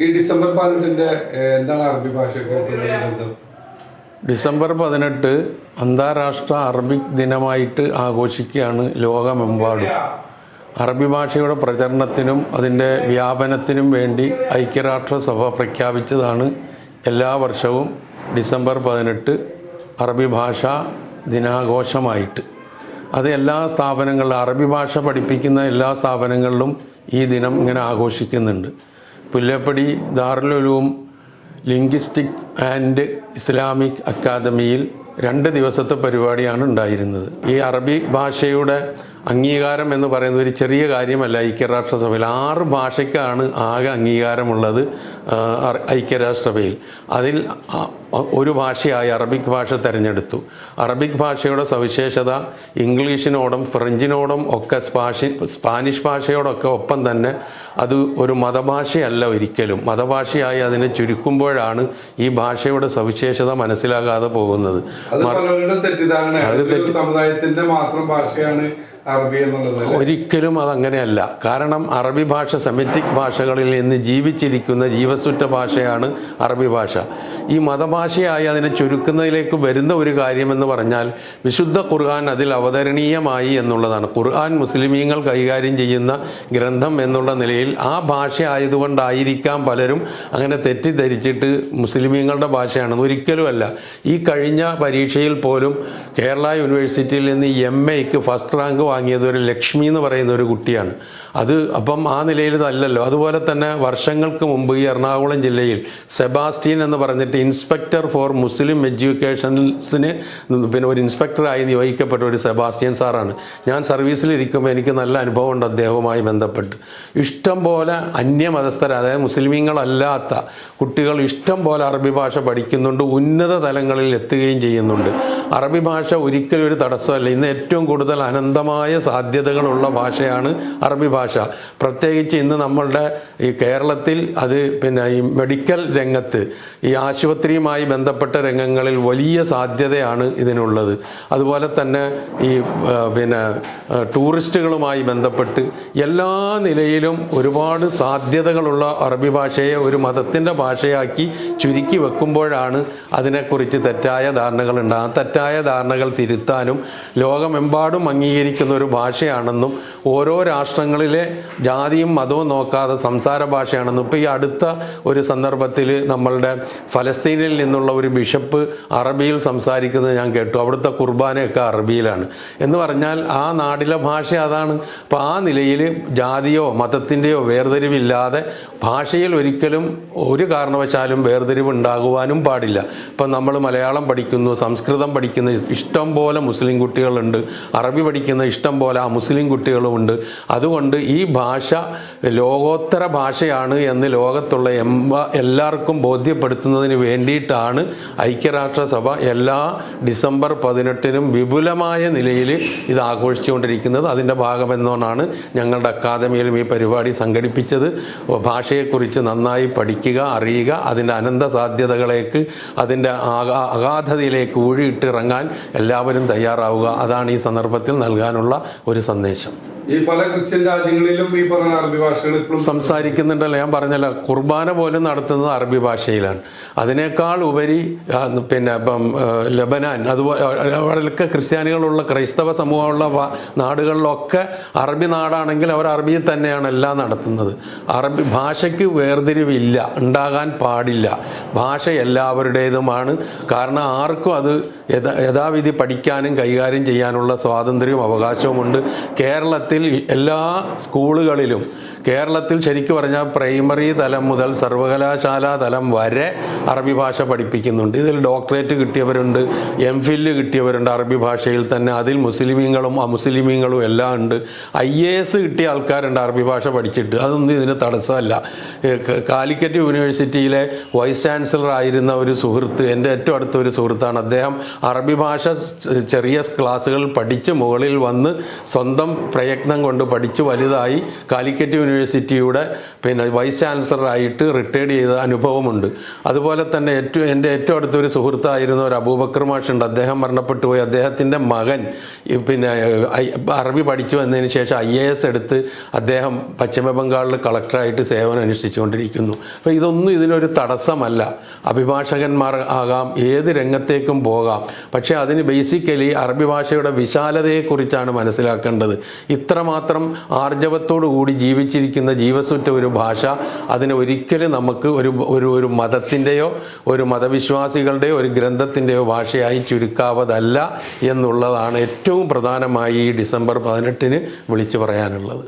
ഈ ഡിസംബർ പതിനെട്ടിന്റെ എന്താണ് അറബി ഭാഷയ്ക്ക് ബന്ധം? ഡിസംബർ പതിനെട്ട് അന്താരാഷ്ട്ര അറബിക് ദിനമായിട്ട് ആഘോഷിക്കുകയാണ് ലോകമെമ്പാടും. അറബി ഭാഷയുടെ പ്രചരണത്തിനും അതിന്റെ വ്യാപനത്തിനും വേണ്ടി ഐക്യരാഷ്ട്രസഭ പ്രഖ്യാപിച്ചതാണ് എല്ലാ വർഷവും ഡിസംബർ പതിനെട്ട് അറബി ഭാഷ ദിനാഘോഷമായിട്ട്. അത് എല്ലാ സ്ഥാപനങ്ങളിലും അറബി ഭാഷ പഠിപ്പിക്കുന്ന എല്ലാ സ്ഥാപനങ്ങളിലും ഈ ദിനം ഇങ്ങനെ ആഘോഷിക്കുന്നുണ്ട്. Pullappadi Darul Uloom linguistic and Islamic അക്കാദമിയിൽ രണ്ട് ദിവസത്തെ പരിപാടിയാണ് ഉണ്ടായിരുന്നത്. ഈ അറബി ഭാഷയുടെ അംഗീകാരം എന്ന് പറയുന്നത് ഒരു ചെറിയ കാര്യമല്ല. ഐക്യരാഷ്ട്രസഭയിൽ ആറ് ഭാഷയ്ക്കാണ് ആകെ അംഗീകാരമുള്ളത് ഐക്യരാഷ്ട്രസഭയിൽ. അതിൽ ഒരു ഭാഷയായി അറബിക് ഭാഷ തിരഞ്ഞെടുത്തു. അറബിക് ഭാഷയുടെ സവിശേഷത ഇംഗ്ലീഷിനോടും ഫ്രഞ്ചിനോടും ഒക്കെ സ്പാഷി സ്പാനിഷ് ഭാഷയോടൊക്കെ ഒപ്പം തന്നെ അത് ഒരു മതഭാഷയല്ല ഒരിക്കലും. മതഭാഷയായി അതിനെ ചുരുക്കുമ്പോഴാണ് ഈ ഭാഷയുടെ സവിശേഷത മനസ്സിലാകാതെ പോകുന്നത്. തെറ്റിദ്ധാരണ സമുദായത്തിന്റെ സമുദായത്തിന്റെ മാത്രം ഭാഷയാണ് അറബി ഒരിക്കലും അതങ്ങനെയല്ല. കാരണം അറബി ഭാഷ സെമിറ്റിക് ഭാഷകളിൽ നിന്ന് ജീവിച്ചിരിക്കുന്ന ജീവസുറ്റ ഭാഷയാണ് അറബി ഭാഷ. ഈ മതഭാഷയായി അതിനെ ചുരുക്കുന്നതിലേക്ക് വരുന്ന ഒരു കാര്യമെന്ന് പറഞ്ഞാൽ വിശുദ്ധ ഖുർആൻ അതിൽ അവതരണീയമായി എന്നുള്ളതാണ്. ഖുർആൻ മുസ്ലിമീങ്ങൾ കൈകാര്യം ചെയ്യുന്ന ഗ്രന്ഥം എന്നുള്ള നിലയിൽ ആ ഭാഷ ആയതുകൊണ്ടായിരിക്കാം പലരും അങ്ങനെ തെറ്റിദ്ധരിച്ചിട്ട് മുസ്ലിമീങ്ങളുടെ ഭാഷയാണെന്ന് ഒരിക്കലുമല്ല ഈ കഴിഞ്ഞ പരീക്ഷയിൽ പോലും കേരള യൂണിവേഴ്സിറ്റിയിൽ നിന്ന് എം എക്ക് ഫസ്റ്റ് റാങ്ക് വാങ്ങിയത് ഒരു ലക്ഷ്മി എന്ന് പറയുന്ന ഒരു കുട്ടിയാണ്. അത് അപ്പം ആ നിലയിൽ ഇതല്ലല്ലോ അതുപോലെ തന്നെ വർഷങ്ങൾക്ക് മുമ്പ് ഈ എറണാകുളം ജില്ലയിൽ സെബാസ്റ്റ്യൻ എന്ന് പറഞ്ഞിട്ട് ഇൻസ്പെക്ടർ ഫോർ മുസ്ലിം എഡ്യൂക്കേഷൻസിന് പിന്നെ ഒരു ഇൻസ്പെക്ടറായി നിയോഗിക്കപ്പെട്ട ഒരു സെബാസ്റ്റ്യൻ സാറാണ്. ഞാൻ സർവീസിലിരിക്കുമ്പോൾ എനിക്ക് നല്ല അനുഭവമുണ്ട് അദ്ദേഹവുമായി ബന്ധപ്പെട്ട്. ഇഷ്ടം പോലെ അന്യമതസ്ഥർ അതായത് മുസ്ലിമീങ്ങളല്ലാത്ത കുട്ടികൾ ഇഷ്ടം പോലെ അറബി ഭാഷ പഠിക്കുന്നുണ്ട് ഉന്നത തലങ്ങളിൽ എത്തുകയും ചെയ്യുന്നുണ്ട്. അറബി ഭാഷ ഒരിക്കലും ഒരു തടസ്സമല്ല. ഇന്ന് ഏറ്റവും കൂടുതൽ അനന്തമായ സാധ്യതകളുള്ള ഭാഷയാണ് അറബി ഭാഷ. പ്രത്യേകിച്ച് ഇന്ന് നമ്മളുടെ ഈ കേരളത്തിൽ അത് പിന്നെ ഈ മെഡിക്കൽ രംഗത്ത് ഈ ആശുപത്രിയുമായി ബന്ധപ്പെട്ട രംഗങ്ങളിൽ വലിയ സാധ്യതയാണ് ഇതിനുള്ളത്. അതുപോലെ തന്നെ ഈ പിന്നെ ടൂറിസ്റ്റുകളുമായി ബന്ധപ്പെട്ട് എല്ലാ നിലയിലും ഒരുപാട് സാധ്യതകളുള്ള അറബി ഭാഷയെ ഒരു മതത്തിന്റെ ഭാഷയാക്കി ചുരുക്കി വെക്കുമ്പോഴാണ് അതിനെക്കുറിച്ച് തെറ്റായ ധാരണകൾ ഉണ്ടാകുന്നത് തെറ്റായ ധാരണകൾ തിരുത്താനും ലോകമെമ്പാടും അംഗീകരിക്കുന്ന ഒരു ഭാഷയാണെന്നും ഓരോ രാഷ്ട്രങ്ങളിലെ ജാതിയും മതവും നോക്കാതെ സംസാര ഭാഷയാണെന്നും ഇപ്പോൾ ഈ അടുത്ത ഒരു സന്ദർഭത്തിൽ നമ്മളുടെ ഫലസ്തീനിൽ നിന്നുള്ള ഒരു ബിഷപ്പ് അറബിയിൽ സംസാരിക്കുന്നത് ഞാൻ കേട്ടു. അവിടുത്തെ കുർബാനയൊക്കെ അറബിയിലാണ്. എന്ന് പറഞ്ഞാൽ ആ നാടിലെ ഭാഷ അതാണ്. അപ്പോൾ ആ നിലയിൽ ജാതിയോ മതത്തിന്റെയോ വേർതിരിവില്ലാതെ ഭാഷയിൽ ഒരിക്കലും ഒരു കാരണവശാലും വേർതിരിവ് ഉണ്ടാകുവാനും പാടില്ല. ഇപ്പം നമ്മൾ മലയാളം പഠിക്കുന്നു സംസ്കൃതം പഠിക്കുന്നു ഇഷ്ടം പോലെ മുസ്ലിം കുട്ടികളുണ്ട് അറബി പഠിക്കുന്ന ഇഷ്ടം പോലെ മുസ്ലിം കുട്ടികളുമുണ്ട് അതുകൊണ്ട് ഈ ഭാഷ ലോകോത്തര ഭാഷയാണ് എന്ന് ലോകത്തുള്ള എല്ലാവർക്കും ബോധ്യപ്പെടുത്തുന്നതിന് വേണ്ടിയിട്ടാണ് ഐക്യരാഷ്ട്രസഭ എല്ലാ ഡിസംബർ പതിനെട്ടിനും വിപുലമായ നിലയിൽ ഇത് ആഘോഷിച്ചുകൊണ്ടിരിക്കുന്നത്. അതിന്റെ ഭാഗമെന്നോണാണ് ഞങ്ങളുടെ അക്കാദമിയിലും ഈ പരിപാടി സംഘടിപ്പിച്ചത്. ഭാഷയെക്കുറിച്ച് നന്നായി പഠിക്കുക അറിയുക അതിന്റെ അനന്ത സാധ്യതകളേക്ക് അതിന്റെ അഗാധതയിലേക്ക് ഊഴിയിട്ടിറങ്ങാൻ എല്ലാവരും തയ്യാറാവുക. അതാണ് ഈ സന്ദർഭത്തിൽ നൽകാനുള്ള ഒരു സന്ദേശം. ഈ പല ക്രിസ്ത്യൻ രാജ്യങ്ങളിലും ഈ പറഞ്ഞ അറബി ഭാഷകൾ സംസാരിക്കുന്നുണ്ടല്ലോ. ഞാൻ പറഞ്ഞല്ലോ കുർബാന പോലും നടത്തുന്നത് അറബി ഭാഷയിലാണ്. അതിനേക്കാൾ ഉപരി പിന്നെ ഇപ്പം ലബനാൻ അതുപോലെ അവിടെയൊക്കെ ക്രിസ്ത്യാനികളുള്ള ക്രൈസ്തവ സമൂഹമുള്ള നാടുകളിലൊക്കെ അറബി നാടാണെങ്കിൽ അവർ അറബിയിൽ തന്നെയാണ് എല്ലാം നടത്തുന്നത്. അറബി ഭാഷയ്ക്ക് വേർതിരിവില്ല ഉണ്ടാകാൻ പാടില്ല. ഭാഷ എല്ലാവരുടേതുമാണ്. കാരണം ആർക്കും അത് യഥാ യഥാവിധി പഠിക്കാനും കൈകാര്യം ചെയ്യാനുള്ള സ്വാതന്ത്ര്യവും അവകാശവുമുണ്ട്. കേരളത്തിൽ എല്ലാ സ്കൂളുകളിലും കേരളത്തിൽ ശരിക്കും പറഞ്ഞാൽ പ്രൈമറി തലം മുതൽ സർവകലാശാല തലം വരെ അറബി ഭാഷ പഠിപ്പിക്കുന്നുണ്ട്. ഇതിൽ ഡോക്ടറേറ്റ് കിട്ടിയവരുണ്ട് എം ഫില്ല് കിട്ടിയവരുണ്ട് അറബി ഭാഷയിൽ തന്നെ. അതിൽ മുസ്ലിമീങ്ങളും അമുസ്ലിമീങ്ങളും എല്ലാം ഉണ്ട്. ഐ എ എസ് കിട്ടിയ ആൾക്കാരുണ്ട് അറബി ഭാഷ പഠിച്ചിട്ട്. അതൊന്നും ഇതിന് തടസ്സമല്ല. കാലിക്കറ്റ് യൂണിവേഴ്സിറ്റിയിലെ വൈസ് ചാൻസലർ ആയിരുന്ന ഒരു സുഹൃത്ത് എന്റെ ഏറ്റവും അടുത്ത ഒരു സുഹൃത്താണ്. അദ്ദേഹം അറബി ഭാഷ ചെറിയ ക്ലാസ്സുകൾ പഠിച്ച് മുകളിൽ വന്ന് സ്വന്തം പ്രയത്നം കൊണ്ട് പഠിച്ച് വലുതായി കാലിക്കറ്റ് യൂണിവേഴ്സിറ്റി യൂണിവേഴ്സിറ്റിയുടെ പിന്നെ വൈസ് ചാൻസലറായിട്ട് റിട്ടയർഡ് ചെയ്ത അനുഭവമുണ്ട്. അതുപോലെ തന്നെ ഏറ്റവും എന്റെ ഏറ്റവും അടുത്തൊരു സുഹൃത്തായിരുന്ന ഒരു അബൂബക്കർ മാഷുണ്ട്. അദ്ദേഹം മരണപ്പെട്ടു പോയി. അദ്ദേഹത്തിന്റെ മകൻ പിന്നെ അറബി പഠിച്ചു വന്നതിന് ശേഷം ഐ എ എസ് എടുത്ത് അദ്ദേഹം പശ്ചിമ ബംഗാളിൽ കളക്ടറായിട്ട് സേവനം അനുഷ്ഠിച്ചുകൊണ്ടിരിക്കുന്നു. അപ്പോൾ ഇതൊന്നും ഇതിനൊരു തടസ്സമല്ല. അഭിഭാഷകന്മാർ ആകാം ഏത് രംഗത്തേക്കും പോകാം. പക്ഷേ അതിന് ബേസിക്കലി അറബി ഭാഷയുടെ വിശാലതയെക്കുറിച്ചാണ് മനസ്സിലാക്കേണ്ടത്. ഇത്രമാത്രം ആർജവത്തോടു കൂടി ജീവിച്ചിരിക്കുന്ന ജീവസുറ്റ ഒരു ഭാഷ അതിനെ ഒരിക്കലും നമുക്ക് ഒരു ഒരു ഒരു മതത്തിന്റെയോ ഒരു മതവിശ്വാസികളുടെയോ ഒരു ഗ്രന്ഥത്തിന്റെയോ ഭാഷയായി ചുരുക്കാവതല്ല എന്നുള്ളതാണ് ഏറ്റവും പ്രധാനമായി ഈ ഡിസംബർ പതിനെട്ടിന് വിളിച്ചു പറയാനുള്ളത്.